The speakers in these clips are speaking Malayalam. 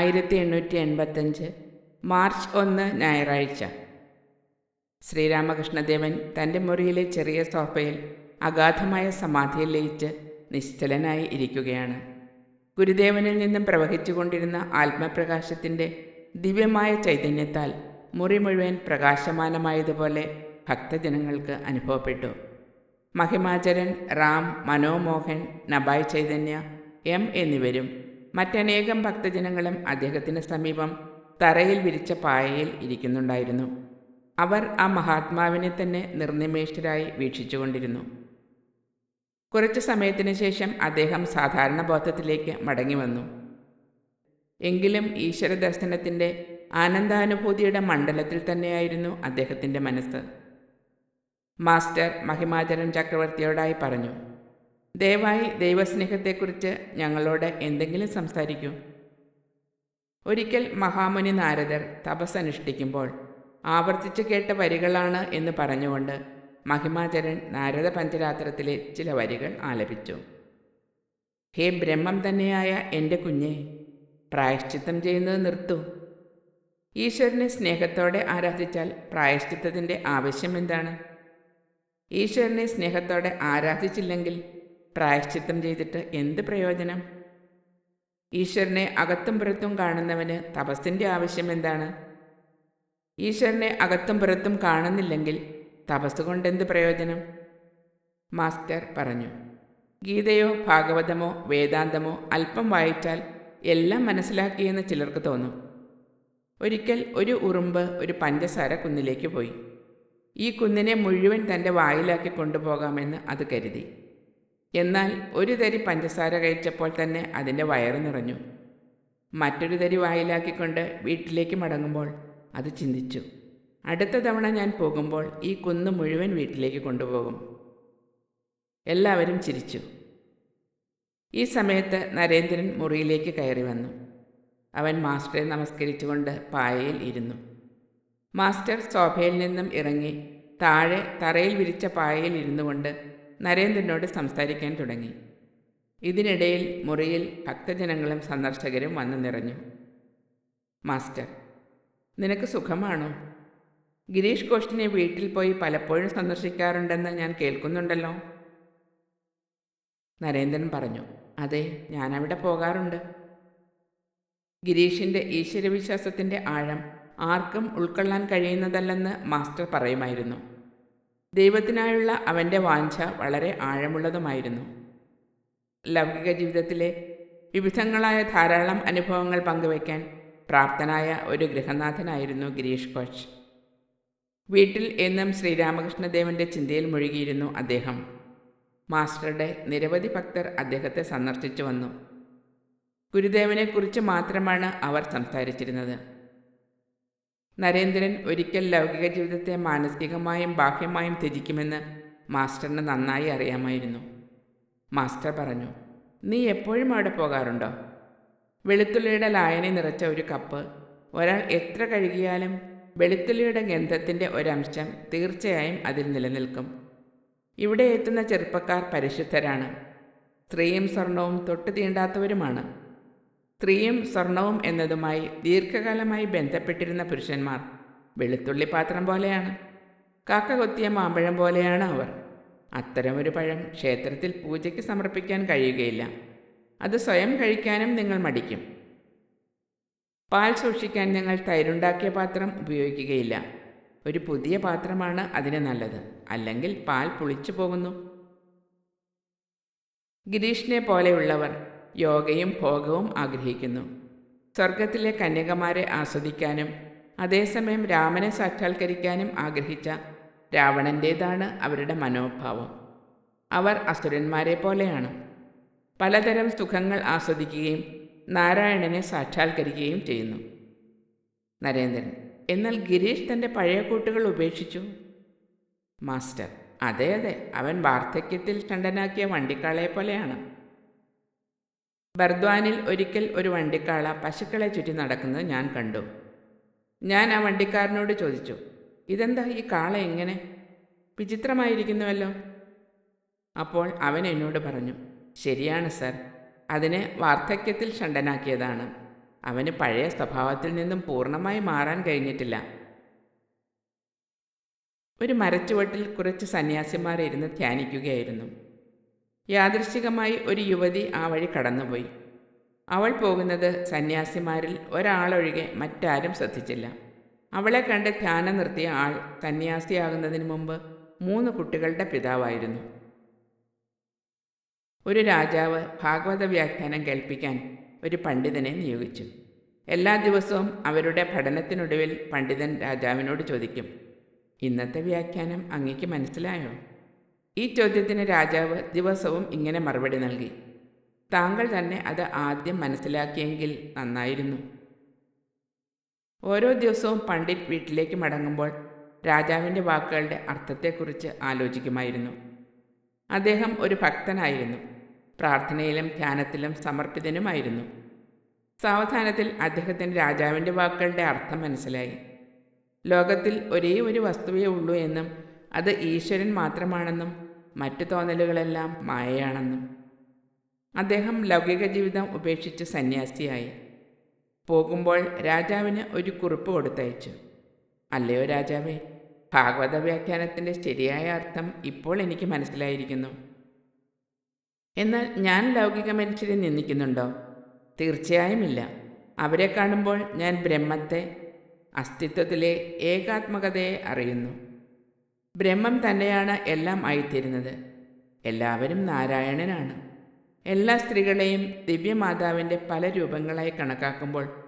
ആയിരത്തി എണ്ണൂറ്റി എൺപത്തഞ്ച് മാർച്ച് ഒന്ന് ഞായറാഴ്ച. ശ്രീരാമകൃഷ്ണദേവൻ തന്റെ മുറിയിലെ ചെറിയ സോഫയിൽ അഗാധമായ സമാധിയിൽ ലയിച്ച് നിശ്ചലനായി ഇരിക്കുകയാണ്. ഗുരുദേവനിൽ നിന്നും പ്രവഹിച്ചുകൊണ്ടിരുന്ന ആത്മപ്രകാശത്തിന്റെ ദിവ്യമായ ചൈതന്യത്താൽ മുറി മുഴുവൻ പ്രകാശമാനമായതുപോലെ ഭക്തജനങ്ങൾക്ക് അനുഭവപ്പെട്ടു. മഹിമാചരൻ റാം മനോമോഹൻ നബായ് ചൈതന്യ എം എന്നിവരും മറ്റനേകം ഭക്തജനങ്ങളും അദ്ദേഹത്തിന് സമീപം തറയിൽ വിരിച്ച പായയിൽ ഇരിക്കുന്നുണ്ടായിരുന്നു. അവർ ആ മഹാത്മാവിനെ തന്നെ നിർനിമേഷരായി വീക്ഷിച്ചുകൊണ്ടിരുന്നു. കുറച്ചു സമയത്തിന് ശേഷം അദ്ദേഹം സാധാരണ ബോധത്തിലേക്ക് മടങ്ങി വന്നു. എങ്കിലും ഈശ്വര ദർശനത്തിന്റെ ആനന്ദാനുഭൂതിയുടെ മണ്ഡലത്തിൽ തന്നെയായിരുന്നു അദ്ദേഹത്തിന്റെ മനസ്സ്. മാസ്റ്റർ മഹിമാചരൻ ചക്രവർത്തിയോടായി പറഞ്ഞു ദയവായി ദൈവസ്നേഹത്തെക്കുറിച്ച് ഞങ്ങളോട് എന്തെങ്കിലും സംസാരിക്കൂ. ഒരിക്കൽ മഹാമുനി നാരദർ തപസ് അനുഷ്ഠിക്കുമ്പോൾ ആവർത്തിച്ച് കേട്ട വരികളാണ് എന്ന് പറഞ്ഞുകൊണ്ട് മഹിമാചരൻ നാരദ പഞ്ചരാത്രത്തിലെ ചില വരികൾ ആലപിച്ചു. ഹേ ബ്രഹ്മം തന്നെയായ എന്റെ കുഞ്ഞെ പ്രായശ്ചിത്തം ചെയ്യുന്നത് നിർത്തൂ. ഈശ്വരനെ സ്നേഹത്തോടെ ആരാധിച്ചാൽ പ്രായശ്ചിത്തത്തിന്റെ ആവശ്യം എന്താണ്? ഈശ്വരനെ സ്നേഹത്തോടെ ആരാധിച്ചില്ലെങ്കിൽ പ്രായശ്ചിത്തം ചെയ്തിട്ട് എന്ത് പ്രയോജനം? ഈശ്വരനെ അകത്തും പുറത്തും കാണുന്നവന് തപസ്സിന്റെ ആവശ്യം എന്താണ്? ഈശ്വരനെ അകത്തും പുറത്തും കാണുന്നില്ലെങ്കിൽ തപസ് കൊണ്ടെന്ത് പ്രയോജനം? മാസ്റ്റർ പറഞ്ഞു. ഗീതയോ ഭാഗവതമോ വേദാന്തമോ അല്പം വായിച്ചാൽ എല്ലാം മനസ്സിലാക്കിയെന്ന് ചിലർക്ക് തോന്നും. ഒരിക്കൽ ഒരു ഉറുമ്പ് ഒരു പഞ്ചസാര കുന്നിലേക്ക് പോയി. ഈ കുന്നിനെ മുഴുവൻ തന്റെ വായിലാക്കി കൊണ്ടുപോകാമെന്ന് അത് കരുതി. എന്നാൽ ഒരു തരി പഞ്ചസാര കഴിച്ചപ്പോൾ തന്നെ അതിന്റെ വയറ് നിറഞ്ഞു. മറ്റൊരു തരി വായിലാക്കിക്കൊണ്ട് വീട്ടിലേക്ക് മടങ്ങുമ്പോൾ അത് ചിന്തിച്ചു. അടുത്ത തവണ ഞാൻ പോകുമ്പോൾ ഈ കുന്ന് മുഴുവൻ വീട്ടിലേക്ക് കൊണ്ടുപോകും. എല്ലാവരും ചിരിച്ചു. ഈ സമയത്ത് നരേന്ദ്രൻ മുറിയിലേക്ക് കയറി വന്നു. അവൻ മാസ്റ്ററെ നമസ്കരിച്ചുകൊണ്ട് പായയിൽ ഇരുന്നു. മാസ്റ്റർ സോഫയിൽ നിന്നും ഇറങ്ങി താഴെ തറയിൽ വിരിച്ച പായയിൽ ഇരുന്നു കൊണ്ട് നരേന്ദ്രനോട് സംസാരിക്കാൻ തുടങ്ങി. ഇതിനിടയിൽ മുറിയിൽ ഭക്തജനങ്ങളും സന്ദർശകരും വന്നു നിറഞ്ഞു. മാസ്റ്റർ നിനക്ക് സുഖമാണോ? ഗിരീഷ് ഘോഷിനെ വീട്ടിൽ പോയി പലപ്പോഴും സന്ദർശിക്കാറുണ്ടെന്ന് ഞാൻ കേൾക്കുന്നുണ്ടല്ലോ. നരേന്ദ്രൻ പറഞ്ഞു അതെ ഞാനവിടെ പോകാറുണ്ട്. ഗിരീഷിന്റെ ഈശ്വരവിശ്വാസത്തിന്റെ ആഴം ആർക്കും ഉൾക്കൊള്ളാൻ കഴിയുന്നതല്ലെന്ന് മാസ്റ്റർ പറയുമായിരുന്നു. ദൈവത്തിനായുള്ള അവന്റെ വാഞ്ച വളരെ ആഴമുള്ളതുമായിരുന്നു. ലൗകിക ജീവിതത്തിലെ വിവിധങ്ങളായ ധാരാളം അനുഭവങ്ങൾ പങ്കുവയ്ക്കാൻ പ്രാപ്തനായ ഒരു ഗൃഹനാഥനായിരുന്നു ഗിരീഷ് കോച്ച്. വീട്ടിൽ എന്നും ശ്രീരാമകൃഷ്ണദേവന്റെ ചിന്തയിൽ മുഴുകിയിരുന്നു അദ്ദേഹം. മാസ്റ്ററുടെ നിരവധി ഭക്തർ അദ്ദേഹത്തെ സന്ദർശിച്ചു വന്നു. ഗുരുദേവനെക്കുറിച്ച് മാത്രമാണ് അവർ സംസാരിച്ചിരുന്നത്. നരേന്ദ്രൻ ഒരിക്കൽ ലൗകിക ജീവിതത്തെ മാനസികമായും ബാഹ്യമായും ത്യജിക്കുമെന്ന് മാസ്റ്ററിന് നന്നായി അറിയാമായിരുന്നു. മാസ്റ്റർ പറഞ്ഞു നീ എപ്പോഴും അവിടെ പോകാറുണ്ടോ? വെളുത്തുള്ളിയുടെ ലായനി നിറച്ച ഒരു കപ്പ്. ഒരാൾ എത്ര കഴുകിയാലും വെളുത്തുള്ളിയുടെ ഗന്ധത്തിന്റെ ഒരംശം തീർച്ചയായും അതിൽ നിലനിൽക്കും. ഇവിടെ എത്തുന്ന ചെറുപ്പക്കാർ പരിശുദ്ധരാണ്. സ്ത്രീയും സ്വർണവും തൊട്ടു തീണ്ടാത്തവരുമാണ്. സ്ത്രീയും സ്വർണവും എന്നതുമായി ദീർഘകാലമായി ബന്ധപ്പെട്ടിരുന്ന പുരുഷന്മാർ വെളുത്തുള്ളി പാത്രം പോലെയാണ്. കാക്ക കൊത്തിയ മാമ്പഴം പോലെയാണ് അവർ. അത്തരമൊരു പഴം ക്ഷേത്രത്തിൽ പൂജയ്ക്ക് സമർപ്പിക്കാൻ കഴിയുകയില്ല. അത് സ്വയം കഴിക്കാനും നിങ്ങൾ മടിക്കും. പാൽ സൂക്ഷിക്കാൻ നിങ്ങൾ തൈരുണ്ടാക്കിയ പാത്രം ഉപയോഗിക്കുകയില്ല. ഒരു പുതിയ പാത്രമാണ് അതിന് നല്ലത്. അല്ലെങ്കിൽ പാൽ പുളിച്ചു പോകുന്നു. ഗിരീഷിനെ പോലെയുള്ളവർ യോഗയും ഭോഗവും ആഗ്രഹിക്കുന്നു. സ്വർഗത്തിലെ കന്യകമാരെ ആസ്വദിക്കാനും അതേസമയം രാമനെ സാക്ഷാത്കരിക്കാനും ആഗ്രഹിച്ച രാവണന്റേതാണ് അവരുടെ മനോഭാവം. അവർ അസുരന്മാരെ പോലെയാണ്. പലതരം സുഖങ്ങൾ ആസ്വദിക്കുകയും നാരായണനെ സാക്ഷാത്കരിക്കുകയും ചെയ്യുന്നു. നരേന്ദ്രൻ എന്നാൽ ഗിരീഷ് തന്റെ പഴയ കൂട്ടുകൾ ഉപേക്ഷിച്ചു? മാസ്റ്റർ അതെ അതെ അവൻ വാർദ്ധക്യത്തിൽ ഷണ്ടനാക്കിയ വണ്ടിക്കാളയെ പോലെയാണ്. ബർദ്വാനിൽ ഒരിക്കൽ ഒരു വണ്ടിക്കാള പശുക്കളെ ചുറ്റി നടക്കുന്നത് ഞാൻ കണ്ടു. ഞാൻ ആ വണ്ടിക്കാരനോട് ചോദിച്ചു ഇതെന്താ ഈ കാള എങ്ങനെ വിചിത്രമായിരിക്കുന്നുവല്ലോ. അപ്പോൾ അവൻ എന്നോട് പറഞ്ഞു ശരിയാണ് സർ അതിനെ വാർദ്ധക്യത്തിൽ ഷണ്ടനാക്കിയതാണ് അവന് പഴയ സ്വഭാവത്തിൽ നിന്നും പൂർണമായി മാറാൻ കഴിഞ്ഞിട്ടില്ല. ഒരു മരച്ചുവട്ടിൽ കുറച്ച് സന്യാസിമാർ ഇരുന്ന് ധ്യാനിക്കുകയായിരുന്നു. യാദൃശ്ചികമായി ഒരു യുവതി ആ വഴി കടന്നുപോയി. അവൾ പോകുന്നത് സന്യാസിമാരിൽ ഒരാളൊഴികെ മറ്റാരും ശ്രദ്ധിച്ചില്ല. അവളെ കണ്ട് ധ്യാനം നിർത്തിയ ആൾ സന്യാസിയാകുന്നതിന് മുമ്പ് മൂന്ന് കുട്ടികളുടെ പിതാവായിരുന്നു. ഒരു രാജാവ് ഭാഗവത വ്യാഖ്യാനം കേൾപ്പിക്കാൻ ഒരു പണ്ഡിതനെ നിയോഗിച്ചു. എല്ലാ ദിവസവും അവരുടെ പഠനത്തിനൊടുവിൽ പണ്ഡിതൻ രാജാവിനോട് ചോദിക്കും ഇന്നത്തെ വ്യാഖ്യാനം അങ്ങേക്ക് മനസ്സിലായോ? ഈ ചോദ്യത്തിന് രാജാവ് ദിവസവും ഇങ്ങനെ മറുപടി നൽകി. താങ്കൾ തന്നെ അത് ആദ്യം മനസ്സിലാക്കിയെങ്കിൽ നന്നായിരുന്നു. ഓരോ ദിവസവും പണ്ഡിറ്റ് വീട്ടിലേക്ക് മടങ്ങുമ്പോൾ രാജാവിന്റെ വാക്കുകളുടെ അർത്ഥത്തെക്കുറിച്ച് ആലോചിക്കുമായിരുന്നു. അദ്ദേഹം ഒരു ഭക്തനായിരുന്നു. പ്രാർത്ഥനയിലും ധ്യാനത്തിലും സമർപ്പിതനുമായിരുന്നു. സാവധാനത്തിൽ അദ്ദേഹത്തിന് രാജാവിന്റെ വാക്കുകളുടെ അർത്ഥം മനസ്സിലായി. ലോകത്തിൽ ഒരേ ഒരു വസ്തുവേ ഉള്ളൂ എന്നും അത് ഈശ്വരൻ മാത്രമാണെന്നും മറ്റു തോന്നലുകളെല്ലാം മായയാണെന്നും. അദ്ദേഹം ലൗകിക ജീവിതം ഉപേക്ഷിച്ച് സന്യാസിയായി. പോകുമ്പോൾ രാജാവിന് ഒരു കുറിപ്പ് കൊടുത്തയച്ചു. അല്ലയോ രാജാവേ ഭാഗവത വ്യാഖ്യാനത്തിന്റെ ശരിയായ അർത്ഥം ഇപ്പോൾ എനിക്ക് മനസ്സിലായിരിക്കുന്നു. എന്നാൽ ഞാൻ ലൗകിക മനുഷ്യരെ നിന്ദിക്കുന്നുണ്ടോ? തീർച്ചയായും ഇല്ല അവരെ കാണുമ്പോൾ ഞാൻ ബ്രഹ്മത്തെ അസ്തിത്വത്തിലെ ഏകാത്മകതയെ അറിയുന്നു. ബ്രഹ്മം തന്നെയാണ് എല്ലാം ആയിത്തീരുന്നത്. എല്ലാവരും നാരായണനാണ്. എല്ലാ സ്ത്രീകളെയും ദിവ്യമാതാവിന്റെ പല രൂപങ്ങളായി കണക്കാക്കുമ്പോൾ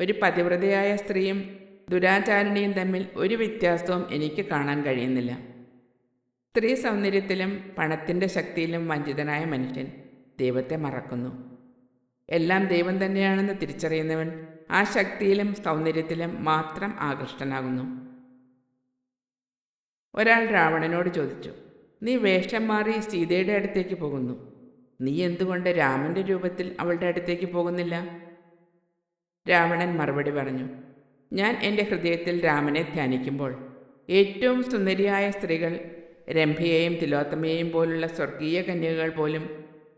ഒരു പതിവ്രതയായ സ്ത്രീയും ദുരാചാരണിയും തമ്മിൽ ഒരു വ്യത്യാസവും എനിക്ക് കാണാൻ കഴിയുന്നില്ല. സ്ത്രീ സൗന്ദര്യത്തിലും പണത്തിന്റെ ശക്തിയിലും വഞ്ചിതനായ മനുഷ്യൻ ദൈവത്തെ മറക്കുന്നു. എല്ലാം ദൈവം തന്നെയാണെന്ന് തിരിച്ചറിയുന്നവൻ ആ ശക്തിയിലും സൗന്ദര്യത്തിലും മാത്രം ആകൃഷ്ടനാകുന്നു. ഒരാൾ രാവണനോട് ചോദിച്ചു നീ വേഷം മാറി സീതയുടെ അടുത്തേക്ക് പോകുന്നു. നീ എന്തുകൊണ്ട് രാമന്റെ രൂപത്തിൽ അവളുടെ അടുത്തേക്ക് പോകുന്നില്ല? രാവണൻ മറുപടി പറഞ്ഞു ഞാൻ എന്റെ ഹൃദയത്തിൽ രാമനെ ധ്യാനിക്കുമ്പോൾ ഏറ്റവും സുന്ദരിയായ സ്ത്രീകൾ രംഭയെയും തിലോത്തമയെയും പോലുള്ള സ്വർഗീയ കന്യകകൾ പോലും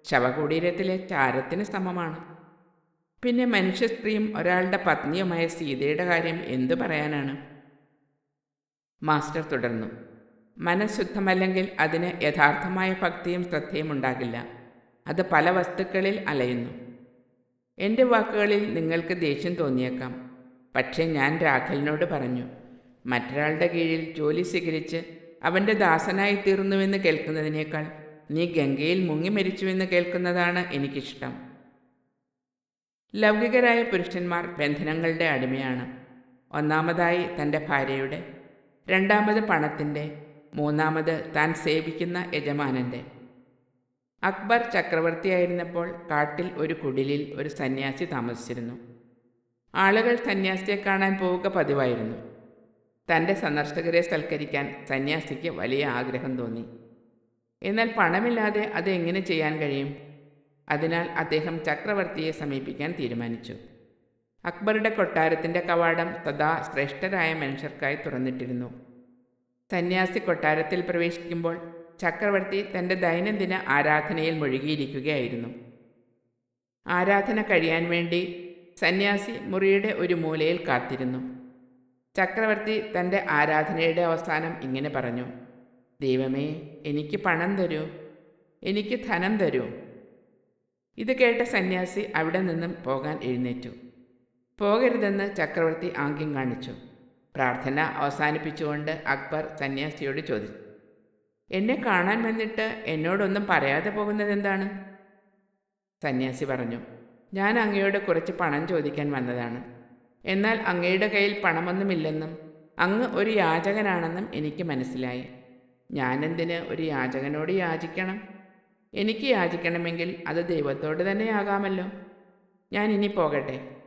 ശവകുടീരത്തിലെ ചാരത്തിന് സമമാണ്. പിന്നെ മനുഷ്യ സ്ത്രീയും ഒരാളുടെ പത്നിയുമായ സീതയുടെ കാര്യം എന്തു പറയാനാണ്? മാസ്റ്റർ തുടർന്നു. മനഃശുദ്ധമല്ലെങ്കിൽ അതിന് യഥാർത്ഥമായ ഭക്തിയും ശ്രദ്ധയും ഉണ്ടാകില്ല. അത് പല വസ്തുക്കളിൽ അലയുന്നു. എന്റെ വാക്കുകളിൽ നിങ്ങൾക്ക് ദേഷ്യം തോന്നിയേക്കാം. പക്ഷേ ഞാൻ രാഘലിനോട് പറഞ്ഞു മറ്റൊരാളുടെ കീഴിൽ ജോലി സ്വീകരിച്ച് അവന്റെ ദാസനായി തീർന്നുവെന്ന് കേൾക്കുന്നതിനേക്കാൾ നീ ഗംഗയിൽ മുങ്ങി മരിച്ചുവെന്ന് കേൾക്കുന്നതാണ് എനിക്കിഷ്ടം. ലൗകികരായ പുരുഷന്മാർ ബന്ധനങ്ങളുടെ അടിമയാണ്. ഒന്നാമതായി തന്റെ ഭാര്യയുടെ രണ്ടാമത് പണത്തിന്റെ മൂന്നാമത് താൻ സേവിക്കുന്ന യജമാനന്റെ. അക്ബർ ചക്രവർത്തിയായിരുന്നപ്പോൾ കാട്ടിൽ ഒരു കുടിലിൽ ഒരു സന്യാസി താമസിച്ചിരുന്നു. ആളുകൾ സന്യാസിയെ കാണാൻ പോവുക പതിവായിരുന്നു. തന്റെ സന്ദർശകരെ സൽക്കരിക്കാൻ സന്യാസിക്ക് വലിയ ആഗ്രഹം തോന്നി. എന്നാൽ പണമില്ലാതെ അത് എങ്ങനെ ചെയ്യാൻ കഴിയും? അതിനാൽ അദ്ദേഹം ചക്രവർത്തിയെ സമീപിക്കാൻ തീരുമാനിച്ചു. അക്ബറുടെ കൊട്ടാരത്തിന്റെ കവാടം സദാ ശ്രേഷ്ഠരായ മനുഷ്യർക്കായി തുറന്നിട്ടിരുന്നു. സന്യാസി കൊട്ടാരത്തിൽ പ്രവേശിക്കുമ്പോൾ ചക്രവർത്തി തന്റെ ദൈനംദിന ആരാധനയിൽ മുഴുകിയിരിക്കുകയായിരുന്നു. ആരാധന കഴിയാൻ വേണ്ടി സന്യാസി മുറിയുടെ ഒരു മൂലയിൽ കാത്തിരുന്നു. ചക്രവർത്തി തന്റെ ആരാധനയുടെ അവസാനം ഇങ്ങനെ പറഞ്ഞു ദൈവമേ എനിക്ക് പണം തരൂ എനിക്ക് ധനം തരൂ. ഇത് കേട്ട സന്യാസി അവിടെ നിന്നും പോകാൻ എഴുന്നേറ്റു. പോകരുതെന്ന് ചക്രവർത്തി ആംഗ്യം കാണിച്ചു. പ്രാർത്ഥന അവസാനിപ്പിച്ചുകൊണ്ട് അക്ബർ സന്യാസിയോട് ചോദിച്ചു എന്നെ കാണാൻ വന്നിട്ട് എന്നോടൊന്നും പറയാതെ പോകുന്നത് എന്താണ്? സന്യാസി പറഞ്ഞു ഞാൻ അങ്ങയോട് കുറച്ച് പണം ചോദിക്കാൻ വന്നതാണ്. എന്നാൽ അങ്ങയുടെ കയ്യിൽ പണമൊന്നുമില്ലെന്നും അങ്ങ് ഒരു യാചകനാണെന്നും എനിക്ക് മനസ്സിലായി. ഞാനെന്തിന് ഒരു യാചകനോട് യാചിക്കണം? എനിക്ക് യാചിക്കണമെങ്കിൽ അത് ദൈവത്തോട് തന്നെ ആകാമല്ലോ ഞാൻ ഇനി പോകട്ടെ.